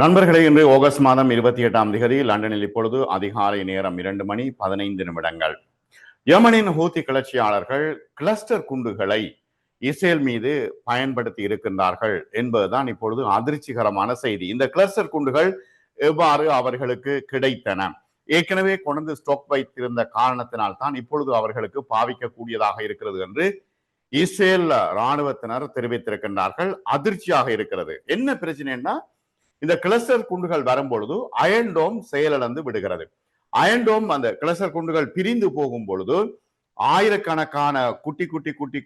நண்பர்களே இன்று ஆகஸ்ட் மாதம் இருபத்தி எட்டாம் திகதி லண்டனில் இப்பொழுது அதிகாலை நேரம் இரண்டு மணி பதினைந்து நிமிடங்கள். யமனின் ஹூத்தி கிளர்ச்சியாளர்கள் கிளஸ்டர் குண்டுகளை இஸ்ரேல் மீது பயன்படுத்தி இருக்கின்றார்கள் என்பதுதான் இப்பொழுது அதிர்ச்சிகரமான செய்தி. இந்த கிளஸ்டர் குண்டுகள் எவ்வாறு அவர்களுக்கு கிடைத்தன? ஏற்கனவே கொண்டு ஸ்டாக் வைத்திருந்த காரணத்தினால் தான் இப்பொழுது அவர்களுக்கு பாவிக்கக்கூடியதாக இருக்கிறது என்று இஸ்ரேல் ராணுவத்தினர் தெரிவித்திருக்கின்றார்கள். அதிர்ச்சியாக இருக்கிறது. என்ன பிரச்சனைன்னா இந்த கிளஸ்டர் குண்டுகள் வரும்பொழுது அயன்டோம் செயலிழந்து விடுகிறது. அயன்டோம் அந்த கிளஸ்டர் குண்டுகள் பிரிந்து போகும் பொழுது ஆயிரக்கணக்கான குட்டி குட்டி குட்டி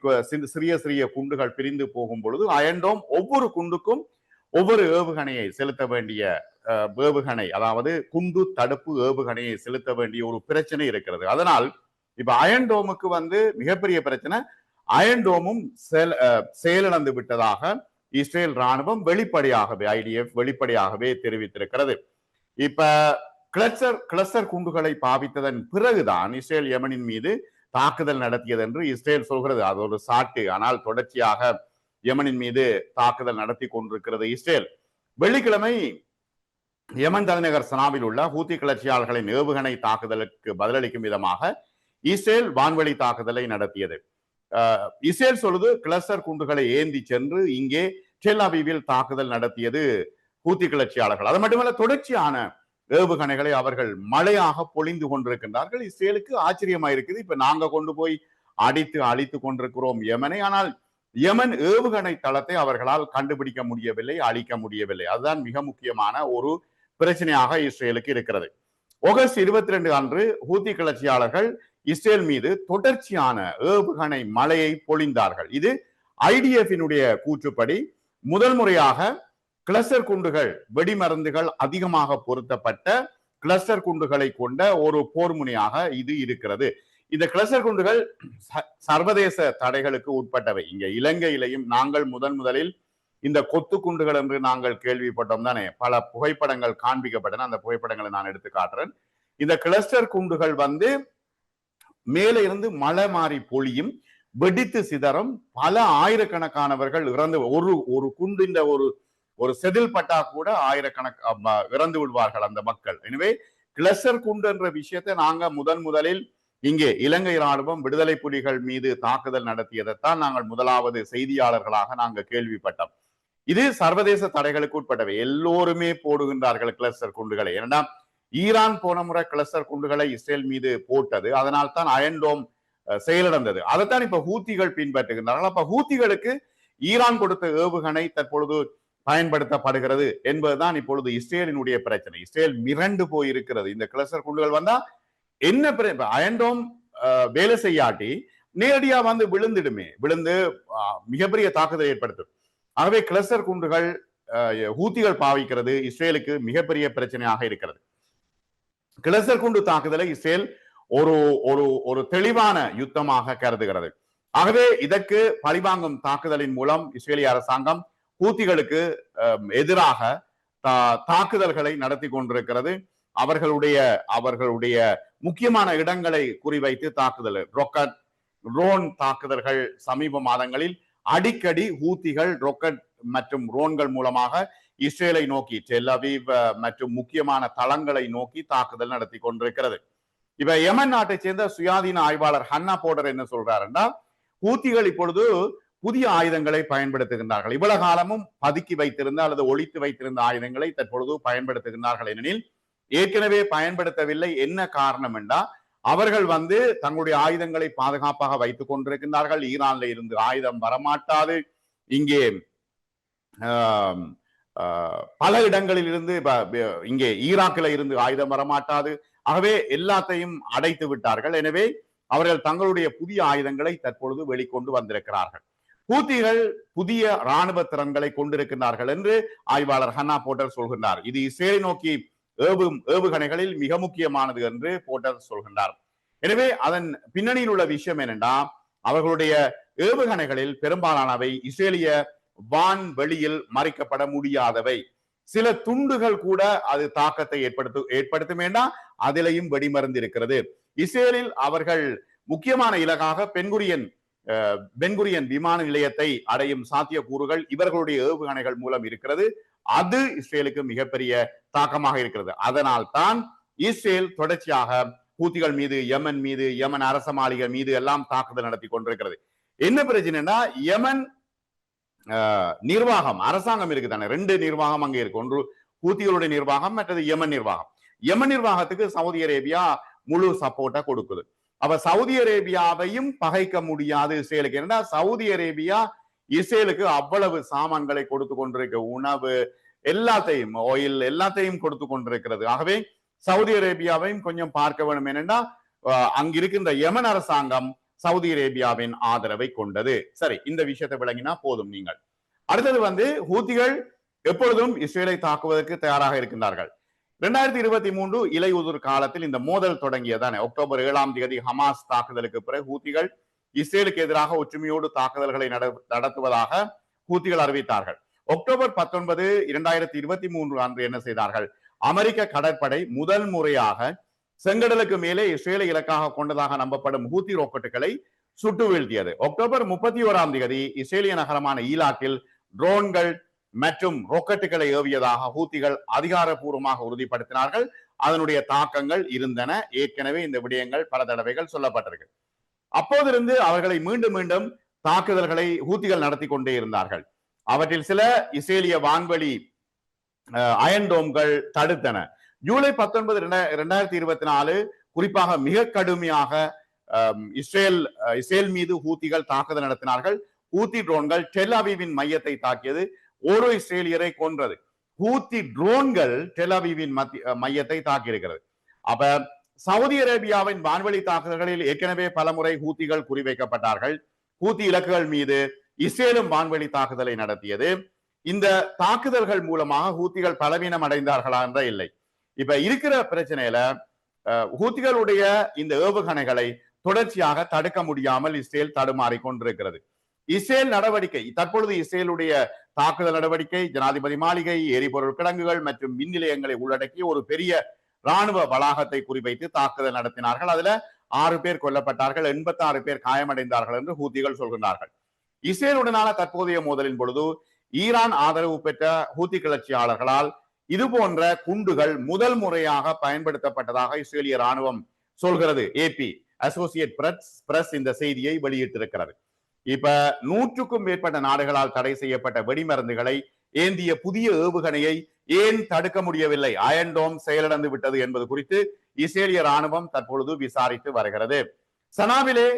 சிறிய சிறிய குண்டுகள் பிரிந்து போகும் பொழுது அயன்டோம் ஒவ்வொரு குண்டுக்கும் ஒவ்வொரு ஏவுகணையை செலுத்த வேண்டிய அஹ், ஏவுகணை அதாவது குண்டு தடுப்பு ஏவுகணையை செலுத்த வேண்டிய ஒரு பிரச்சனை இருக்கிறது. அதனால் இப்ப அயன்டோமுக்கு வந்து மிகப்பெரிய பிரச்சனை அயன்டோமும் செயல் செயலிழந்து விட்டதாக இஸ்ரேல் ராணுவம் வெளிப்படையாகவே ஐடிஎஃப் வெளிப்படையாகவே தெரிவித்திருக்கிறது. இப்ப கிளஸ்டர் கிளஸ்டர் குண்டுகளை பாவித்ததன் பிறகுதான் இஸ்ரேல் யமனின் மீது தாக்குதல் நடத்தியது என்று இஸ்ரேல் சொல்கிறது. அது ஒரு சாட்டு. ஆனால் தொடர்ச்சியாக யமனின் மீது தாக்குதல் நடத்தி கொண்டிருக்கிறது இஸ்ரேல். வெள்ளிக்கிழமை யமன் தலைநகர் சனாவில் உள்ள ஹூத்தி கிளர்ச்சியாளர்களின் ஏவுகணை தாக்குதலுக்கு பதிலளிக்கும் விதமாக இஸ்ரேல் வான்வழி தாக்குதலை நடத்தியது. இஸ்ரேல் சொல்லுது கிளஸ்டர் குண்டுகளை ஏந்தி சென்று இங்கே டெல்அபீவில் தாக்குதல் நடத்தியது ஹூத்தி கிளர்ச்சியாளர்கள். அது மட்டுமல்ல தொடர்ச்சியான ஏவுகணைகளை அவர்கள் மழையாக பொழிந்து கொண்டிருக்கின்றார்கள். இஸ்ரேலுக்கு ஆச்சரியமா இருக்குது இப்ப நாங்க கொண்டு போய் அடித்து அழித்து கொண்டிருக்கிறோம் யமனை. ஆனால் யமன் ஏவுகணை தளத்தை அவர்களால் கண்டுபிடிக்க முடியவில்லை அழிக்க முடியவில்லை. அதுதான் மிக முக்கியமான ஒரு பிரச்சனையாக இஸ்ரேலுக்கு இருக்கிறது. ஆகஸ்ட் இருபத்தி ரெண்டு அன்று ஹூத்தி கிளர்ச்சியாளர்கள் இஸ்ரேல் மீது தொடர்ச்சியான ஏவுகணை மழையை பொழிந்தார்கள். இது ஐடிஎஃபினுடைய கூற்றுப்படி முதல் முறையாக கிளஸ்டர் குண்டுகள் வெடிமருந்துகள் அதிகமாக பொருத்தப்பட்ட கிளஸ்டர் குண்டுகளை கொண்ட ஒரு போர் முனையாக இது இருக்கிறது. இந்த கிளஸ்டர் குண்டுகள் சர்வதேச தடைகளுக்கு உட்பட்டவை. இங்க இலங்கையிலையும் நாங்கள் முதன் முதலில் இந்த கொத்து குண்டுகள் என்று நாங்கள் கேள்விப்பட்டோம் தானே. பல புகைப்படங்கள் காண்பிக்கப்பட்டன. அந்த புகைப்படங்களை நான் எடுத்து காட்டுறேன். இந்த கிளஸ்டர் குண்டுகள் வந்து மேலே இருந்து மழை மாறி பொழியும் வெடித்து சிதறும். பல ஆயிரக்கணக்கானவர்கள் இறந்து ஒரு ஒரு குண்டின் ஒரு ஒரு செதில் பட்டா கூட ஆயிரக்கணக்க இறந்து விடுவார்கள் அந்த மக்கள். எனவே கிளஸ்டர் குண்டு என்ற விஷயத்தை நாங்க முதன் முதலில் இங்கே இலங்கை ராணுவம் விடுதலை புலிகள் மீது தாக்குதல் நடத்தியதைத்தான் நாங்கள் முதலாவது செய்தியாளர்களாக நாங்க கேள்விப்பட்டோம். இது சர்வதேச தடைகளுக்கு உட்பட்டவை. எல்லோருமே போடுகின்றார்கள் கிளஸ்டர் குண்டுகளை. ஏன்னா ஈரான் போன முறை கிளஸ்டர் குண்டுகளை இஸ்ரேல் மீது போட்டது. அதனால் தான் அயன்டோம் செயலிழந்தது. அதைத்தான் இப்ப ஹூத்திகள் பின்பற்றுகின்றனர். அப்ப ஹூத்திகளுக்கு ஈரான் கொடுத்த ஏவுகணை தற்பொழுது பயன்படுத்தப்படுகிறது என்பதுதான் இப்பொழுது இஸ்ரேலினுடைய பிரச்சனை. இஸ்ரேல் மிரண்டு போயிருக்கிறது. இந்த கிளஸ்டர் குண்டுகள் வந்தா என்ன அயன்டோம் அஹ், வேலை செய்யாட்டி நேரடியா வந்து விழுந்துடுமே. விழுந்து அஹ், மிகப்பெரிய தாக்குதலை ஏற்படுத்தும். ஆகவே கிளஸ்டர் குண்டுகள் அஹ், ஹூத்திகள் பாவிக்கிறது இஸ்ரேலுக்கு மிகப்பெரிய பிரச்சனையாக இருக்கிறது. கிளஸ்டர் குண்டு தாக்குதலை இஸ்ரேல் ஒரு ஒரு ஒரு தெளிவான யுத்தமாக கருதுகிறது. ஆகவே இதற்கு பழிவாங்கும் தாக்குதலின் மூலம் இஸ்ரேலிய அரசாங்கம் ஹூத்திகளுக்கு எதிராக தாக்குதல்களை நடத்தி கொண்டிருக்கிறது. அவர்களுடைய அவர்களுடைய முக்கியமான இடங்களை குறிவைத்து தாக்குதல் ரொக்கட் ரோன் தாக்குதல்கள் சமீப மாதங்களில் அடிக்கடி ஹூத்திகள் ரொக்கட் மற்றும் ரோன்கள் மூலமாக இஸ்ரேலை நோக்கி டெல் மற்றும் முக்கியமான தளங்களை நோக்கி தாக்குதல் நடத்தி கொண்டிருக்கிறது. இப்ப யமன் நாட்டை சேர்ந்த சுயாதீன ஆய்வாளர் ஹன்னா போடர் என்ன சொல்றாருன்னா ஹூத்திகள் இப்பொழுது புதிய ஆயுதங்களை பயன்படுத்துகின்றார்கள். இவ்வளவு காலமும் பதுக்கி வைத்திருந்த அல்லது ஒழித்து வைத்திருந்த ஆயுதங்களை தற்பொழுது பயன்படுத்துகின்றார்கள் ஏனெனில் ஏற்கனவே பயன்படுத்தவில்லை. என்ன காரணம் என்றா அவர்கள் வந்து தங்களுடைய ஆயுதங்களை பாதுகாப்பாக வைத்துக் கொண்டிருக்கின்றார்கள். ஈரான்ல இருந்து ஆயுதம் வரமாட்டாது. இங்கே ஆஹ், பல இடங்களில் இருந்து இங்கே ஈராக்கில் இருந்து ஆயுதம் வரமாட்டாது. ஆகவே எல்லாத்தையும் அடைத்து விட்டார்கள். எனவே அவர்கள் தங்களுடைய புதிய ஆயுதங்களை தற்பொழுது வெளிக்கொண்டு வந்திருக்கிறார்கள். ஹூத்திகள் புதிய ராணுவ திறன்களை கொண்டிருக்கின்றார்கள் என்று ஆய்வாளர் ஹன்னா போட்டர் சொல்கின்றார். இது இஸ்ரேலை நோக்கி ஏவும் ஏவுகணைகளில் மிக முக்கியமானது என்று போட்டர் சொல்கின்றார். எனவே அதன் பின்னணியில் உள்ள விஷயம் என்னென்னா அவர்களுடைய ஏவுகணைகளில் பெரும்பாலானவை இஸ்ரேலிய வான் வெளியில் மறைக்கப்பட முடியாதவை. சில துண்டுகள் கூட அது தாக்கத்தை ஏற்படுத்து ஏற்படுத்தும் வேண்டாம் அதிலையும் வெடிமருந்து இருக்கிறது இஸ்ரேலில் அவர்கள் முக்கியமான இலக்காக பென்குரியன் பென்குரியன் விமான நிலையத்தை அடையும் சாத்தியக்கூறுகள் இவர்களுடைய ஏவுகணைகள் மூலம் இருக்கிறது. அது இஸ்ரேலுக்கு மிகப்பெரிய தாக்கமாக இருக்கிறது. அதனால் தான் இஸ்ரேல் தொடர்ச்சியாக ஹூத்திகள் மீது யமன் மீது யமன் அரச மாளிகை மீது எல்லாம் தாக்குதல் நடத்தி கொண்டிருக்கிறது. என்ன பிரச்சனைனா யமன் நிர்வாகம் அரசாங்கம் இருக்கு தானே ரெண்டு நிர்வாகம் அங்கே இருக்கு. ஒன்று ஹூத்திகளுடைய நிர்வாகம் மற்றது யமன் நிர்வாகம். யமன் நிர்வாகத்துக்கு சவுதி அரேபியா முழு சப்போர்ட்டா கொடுக்குது. அப்ப சவுதி அரேபியாவையும் பகைக்க முடியாது இஸ்ரேலுக்கு. ஏன்னா சவுதி அரேபியா இஸ்ரேலுக்கு அவ்வளவு சாமான்களை கொடுத்து கொண்டிருக்க உணவு எல்லாத்தையும் ஆயில் எல்லாத்தையும் கொடுத்து கொண்டிருக்கிறது. ஆகவே சவுதி அரேபியாவையும் கொஞ்சம் பார்க்க வேண்டும் என்னென்னா அங்கிருக்கின்ற யமன் அரசாங்கம் சவுதி அரேபியாவின் ஆதரவை கொண்டது. சரி இந்த விஷயத்தை விளங்கினா போதும் நீங்கள். அடுத்தது வந்து ஹூத்திகள் எப்பொழுதும் இஸ்ரேலை தாக்குவதற்கு தயாராக இருக்கின்றார்கள். இரண்டாயிரத்தி இருபத்தி மூன்று இலையுதிர் காலத்தில் இந்த மோதல் தொடங்கியதானே. அக்டோபர் ஏழாம் தேதி ஹமாஸ் தாக்குதலுக்கு பிறகு ஹூத்திகள் இஸ்ரேலுக்கு எதிராக ஒற்றுமையோடு தாக்குதல்களை நட- நடத்துவதாக ஹூத்திகள் அறிவித்தார்கள். அக்டோபர் பத்தொன்பது இரண்டாயிரத்தி இருபத்தி மூன்று அன்று என்ன செய்தார்கள்? அமெரிக்க கடற்படை முதல் முறையாக செங்கடலுக்கு மேலே இஸ்ரேலை இலக்காக கொண்டதாக நம்பப்படும் ஹூத்தி ராக்கெட்டுகளை சுட்டு வீழ்த்தியது. அக்டோபர் முப்பத்தி ஓராம் தேதி இஸ்ரேலிய நகரமான ஈலாக்கில் ட்ரோன்கள் மற்றும் ராக்கெட்டுகளை ஏவியதாக ஹூத்திகள் அதிகாரப்பூர்வமாக உறுதிப்படுத்தினார்கள். அதனுடைய தாக்கங்கள் இருந்தன. ஏற்கனவே இந்த விடயங்கள் பல தடவைகள் சொல்லப்பட்டிருக்கு. அப்போதிருந்து அவர்களை மீண்டும் மீண்டும் தாக்குதல்களை ஹூத்திகள் நடத்தி கொண்டே இருந்தார்கள். அவற்றில் சில இஸ்ரேலிய வான்வெளி அஹ், அயன் டோம்கள் தடுத்தன. ஜூலை பத்தொன்பது இரண்டாயிரத்தி இருபத்தி நாலு குறிப்பாக மிக கடுமையாக இஸ்ரேல் இஸ்ரேல் மீது ஹூத்திகள் தாக்குதல் நடத்தினார்கள். ஹூத்தி ட்ரோன்கள் டெல் அவிவின் மையத்தை தாக்கியது. ஒரு இஸ்ரேலியரை கொன்றது. ஹூத்தி ட்ரோன்கள் டெல் அவிவின் மையத்தை தாக்கியிருக்கிறது. அப்ப சவுதி அரேபியாவின் வான்வெளி தாக்குதல்களில் ஏற்கனவே பலமுறை ஹூத்திகள் குறிவைக்கப்பட்டார்கள். ஹூத்தி இலக்குகள் மீது இஸ்ரேலும் வான்வெளி தாக்குதலை நடத்தியது. இந்த தாக்குதல்கள் மூலமாக ஹூத்திகள் பலவீனம் அடைந்தார்களா என்ற இல்லை. இப்ப இருக்கிற பிரச்சனையில ஹூத்திகளுடைய இந்த ஏவுகணைகளை தொடர்ச்சியாக தடுக்க முடியாமல் இஸ்ரேல் தடுமாறி கொண்டிருக்கிறது. இஸ்ரேல் நடவடிக்கை தற்பொழுது இஸ்ரேலுடைய தாக்குதல் நடவடிக்கை ஜனாதிபதி மாளிகை எரிபொருள் கிடங்குகள் மற்றும் மின் நிலையங்களை உள்ளடக்கி ஒரு பெரிய ராணுவ வளாகத்தை குறிவைத்து தாக்குதல் நடத்தினார்கள். அதுல ஆறு பேர் கொல்லப்பட்டார்கள் எண்பத்தி ஆறு பேர் காயமடைந்தார்கள் என்று ஹூத்திகள் சொல்கின்றார்கள். இஸ்ரேலுடனான தற்போதைய மோதலின் பொழுது ஈரான் ஆதரவு பெற்ற ஹூத்தி கிளர்ச்சியாளர்களால் இது போன்ற குண்டுகள் முதல் முறையாக பயன்படுத்தப்பட்டதாக இஸ்ரேலிய ராணுவம் சொல்கிறது. ஏபி அசோசியேட் பிரஸ் பிரஸ் இந்த செய்தியை வெளியிட்டிருக்கிறது. இப்ப நூற்றுக்கும் மேற்பட்ட நாடுகளால் தடை செய்யப்பட்ட வெடிமருந்துகளை ஏந்திய புதிய ஏவுகணையை ஏன் தடுக்க முடியவில்லை? அயன்டோம் செயலிழந்து விட்டது என்பது குறித்து இஸ்ரேலிய ராணுவம் தற்பொழுது விசாரித்து வருகிறது. சனாவிலே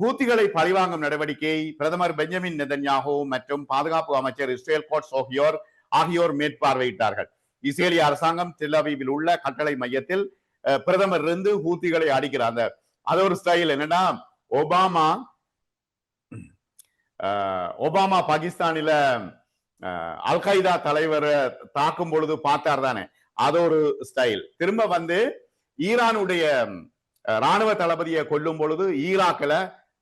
ஹூத்திகளை பழிவாங்கும் நடவடிக்கையை பிரதமர் பெஞ்சமின் நெதன்யாகோ மற்றும் பாதுகாப்பு அமைச்சர் இஸ்ரேல் கோட்ஸ் ஆகியோர் ஆகியோர் மேற்பார்வையிட்டார்கள். இஸ்ரேலிய அரசாங்கம் தில்லவீவில் உள்ள கட்டளை மையத்தில் அஹ், பிரதமர் இருந்து ஹூத்திகளை அடிக்கிறார். அந்த அது ஒரு ஸ்டைல் என்னன்னா ஒபாமா ஒபாமா பாகிஸ்தானில அல்கைதா அல் தலைவரை தாக்கும் பொழுது பார்த்தார் தானே. அது ஒரு ஸ்டைல் திரும்ப வந்து ஈரானுடைய ராணுவ தளபதியை கொல்லும் பொழுது ஈராக்ல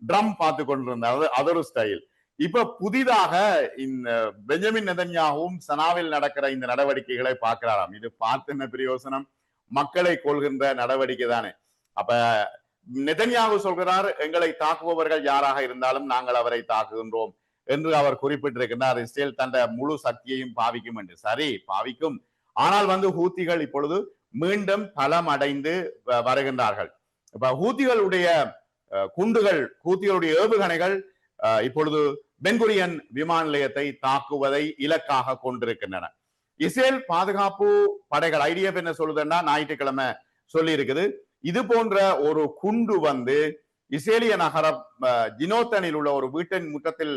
ட்ரம் பார்த்து கொண்டிருந்தார். அது ஒரு ஸ்டைல் இப்ப புதிதாக இந்த பெஞ்சமின் நெதன்யாகவும் சனாவில் நடக்கிற இந்த நடவடிக்கைகளை பார்க்கிறாராம். இது பார்த்து என்ன பிரயோசனம் மக்களை கொள்கின்ற நடவடிக்கை தானே. அப்ப நெதன்யாகு சொல்கிறார் எங்களை தாக்குபவர்கள் யாராக இருந்தாலும் நாங்கள் அவரை தாக்குகின்றோம் என்று அவர் குறிப்பிட்டிருக்கிறார் இஸ்ரேல் தந்த முழு சக்தியையும் பாவிக்கும் என்று. சரி பாவிக்கும். ஆனால் வந்து ஹூத்திகள் இப்பொழுது மீண்டும் பலம் அடைந்து வ- வருகின்றார்கள். இப்ப ஹூத்திகளுடைய அஹ், குண்டுகள் ஹூத்திகளுடைய ஏவுகணைகள் இப்பொழுது பென்குரியன் விமான நிலையத்தை தாக்குவதை இலக்காக கொண்டிருக்கின்றன. இஸ்ரேல் பாதுகாப்பு படைகள் ஐடிஎஃப் என்ன சொல்லுதுன்னா ஞாயிற்றுக்கிழமை சொல்லி இருக்குது இது போன்ற ஒரு குண்டு வந்து இஸ்ரேலிய நகரம் ஜினோத்தனில் உள்ள ஒரு வீட்டின் முற்றத்தில்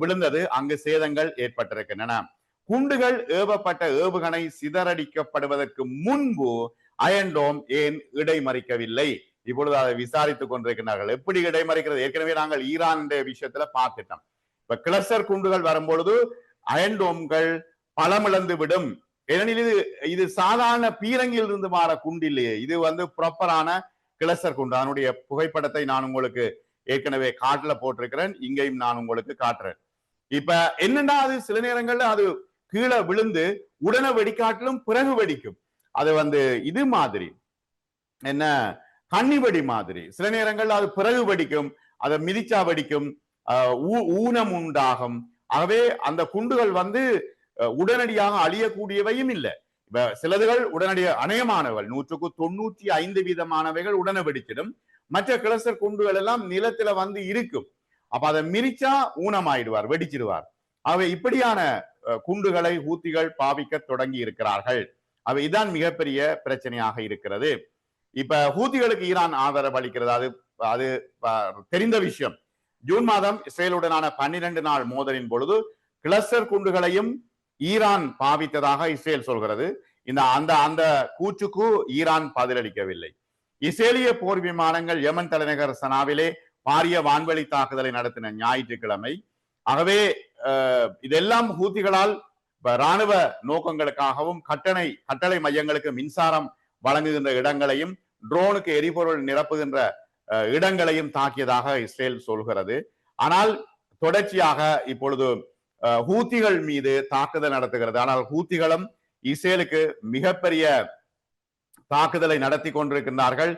விழுந்தது. அங்கு சேதங்கள் ஏற்பட்டிருக்கின்றன. குண்டுகள் ஏவப்பட்ட ஏவுகணை சிதறடிக்கப்படுவதற்கு முன்பு அயன்டோம் ஏன் இடைமறிக்கவில்லை? இப்பொழுது அதை விசாரித்துக் கொண்டிருக்கிறார்கள். எப்படி இடைமறிக்கிறது? ஏற்கனவே நாங்கள் ஈரான் விஷயத்துல பார்த்துட்டோம். இப்ப கிளஸ்டர் குண்டுகள் வரும்பொழுது அயன்டோம்கள் பலமிழந்து விடும். ஏனெனில் இது இது சாதாரண பீரங்கியில் இருந்து மாற குண்டு இல்லையே. இது வந்து ப்ராப்பரான கிளஸ்டர் குண்டு. அதனுடைய புகைப்படத்தை நான் உங்களுக்கு ஏற்கனவே காட்டுல போட்டிருக்கிறேன். இங்கேயும் நான் உங்களுக்கு காட்டுறேன். இப்ப என்னன்னா அது? சில நேரங்கள்ல அது கீழே விழுந்து உடனே வெடிக்காட்டிலும் பிறகு வெடிக்கும். அது வந்து இது மாதிரி. என்ன? கன்னி மாதிரி. சில நேரங்கள்ல அது பிறகு வடிக்கும் அதை மிதிச்சா வடிக்கும் ஆஹ் ஊ- ஊனம் உண்டாகும். ஆகவே அந்த குண்டுகள் வந்து உடனடியாக அழியக்கூடியவையும் இல்லை. இப்ப சிலதுகள் உடனடியாக அநேகமானவர்கள் நூற்றுக்கு தொண்ணூற்றி ஐந்து வீதமானவைகள் உடனே வெடிச்சிடும். மற்ற கிளஸ்டர் குண்டுகள் எல்லாம் நிலத்துல வந்து இருக்கும். அப்ப அதை மிரிச்சா ஊனமாயிடுவார் வெடிச்சிடுவார். அவை இப்படியான அஹ், குண்டுகளை ஊத்திகள் பாவிக்க தொடங்கி இருக்கிறார்கள். அவை இதான் மிகப்பெரிய பிரச்சனையாக இருக்கிறது. இப்ப ஹூத்திகளுக்கு ஈரான் ஆதரவு அளிக்கிறது. அது அது தெரிந்த விஷயம். ஜூன் மாதம் இஸ்ரேலுடனான பன்னிரண்டு நாள் மோதலின் பொழுது கிளஸ்டர் குண்டுகளையும் ஈரான் பாவித்ததாக இஸ்ரேல் சொல்கிறது. இந்த அந்த அந்த கூச்சுக்கு ஈரான் பதிலளிக்கவில்லை. இஸ்ரேலிய போர் விமானங்கள் யமன் தலைநகர் சனாவிலே பாரிய வான்வழி தாக்குதலை நடத்தின ஞாயிற்றுக்கிழமை. ஆகவே இதெல்லாம் ஹூத்திகளால் ராணுவ நோக்கங்களுக்காகவும் கட்டணை கட்டளை மையங்களுக்கு மின்சாரம் வழங்குகின்ற இடங்களையும் ட்ரோனுக்கு எரிபொருள் நிரப்புகின்ற இடங்களையும் தாக்கியதாக இஸ்ரேல் சொல்கிறது. ஆனால் தொடர்ச்சியாக இப்பொழுது ஹூத்திகள் மீது தாக்குதல் நடத்துகிறது. ஆனால் ஹூத்திகளும் இஸ்ரேலுக்கு மிகப்பெரிய தாக்குதலை நடத்தி கொண்டிருக்கின்றார்கள்.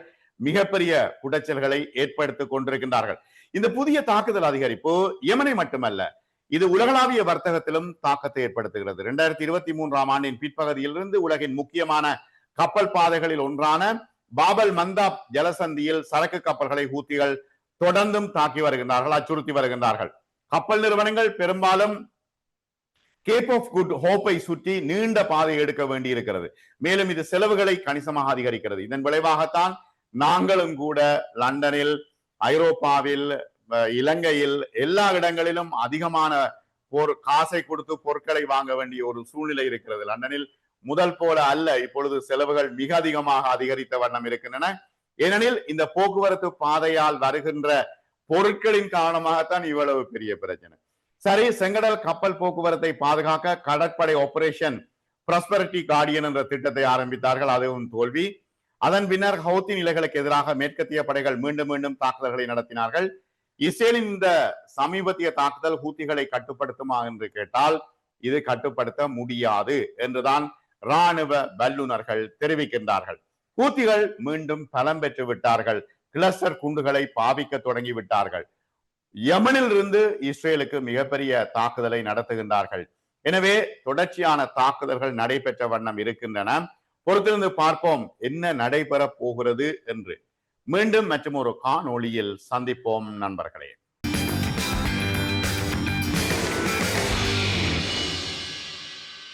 மிகப்பெரிய குடைச்சல்களை ஏற்படுத்திக் கொண்டிருக்கின்றார்கள். இந்த புதிய தாக்குதல் அதிகரிப்பு யமனை மட்டுமல்ல இது உலகளாவிய வர்த்தகத்திலும் தாக்கத்தை ஏற்படுத்துகிறது. இரண்டாயிரத்தி இருபத்தி மூன்றாம் ஆண்டின் பிற்பகுதியிலிருந்து உலகின் முக்கியமான கப்பல் பாதைகளில் ஒன்றான பாபல் மந்தாப் ஜலசந்தியில் சரக்கு கப்பல்களை ஹூத்திகள் தொடர்ந்தும் தாக்கி வருகின்றார்கள் அச்சுறுத்தி வருகின்றார்கள். கப்பல் நிறுவனங்கள் பெரும்பாலும் கேப் ஆஃப் குட் ஹோப்பை சுற்றி நீண்ட பாதை எடுக்க வேண்டி இருக்கிறது மேலும் இது செலவுகளை கணிசமாக அதிகரிக்கிறது. இதன் விளைவாகத்தான் நாங்களும் கூட லண்டனில் ஐரோப்பாவில் இலங்கையில் எல்லா இடங்களிலும் அதிகமான பொரு காசை கொடுத்து பொருட்களை வாங்க வேண்டிய ஒரு சூழ்நிலை இருக்கிறது. லண்டனில் முதல் போல அல்ல. இப்பொழுது செலவுகள் மிக அதிகமாக அதிகரித்த வண்ணம் இருக்கின்றன. ஏனெனில் இந்த போக்குவரத்து பாதையால் வருகின்ற பொருட்களின் காரணமாகத்தான் இவ்வளவு பெரிய பிரச்சனை. சரி செங்கடல் கப்பல் போக்குவரத்தை பாதுகாக்க கடற்படை ஆபரேஷன் ப்ராஸ்பரிட்டி கார்டியன் என்ற திட்டத்தை ஆரம்பித்தார்கள். அதுவும் தோல்வி. அதன் பின்னர் ஹவுத்தி நிலைகளுக்கு எதிராக மேற்கத்திய படைகள் மீண்டும் மீண்டும் தாக்குதல்களை நடத்தினார்கள். இஸ்ரேலின் இந்த சமீபத்திய தாக்குதல் ஹூத்திகளை கட்டுப்படுத்துமா என்று கேட்டால் இது கட்டுப்படுத்த முடியாது என்றுதான் ராணுவ வல்லுநர்கள் தெரிவிக்கின்றார்கள். கூத்திகள் மீண்டும் பலம் பெற்று விட்டார்கள். கிளஸ்டர் குண்டுகளை பாவிக்க தொடங்கி விட்டார்கள். யமனில் இருந்து இஸ்ரேலுக்கு மிகப்பெரிய தாக்குதலை நடத்துகின்றார்கள். எனவே தொடர்ச்சியான தாக்குதல்கள் நடைபெற்ற வண்ணம் இருக்கின்றன. பொறுத்திருந்து பார்ப்போம் என்ன நடைபெற போகிறது என்று. மீண்டும் மற்றும் ஒரு காணொளியில் சந்திப்போம் நண்பர்களே.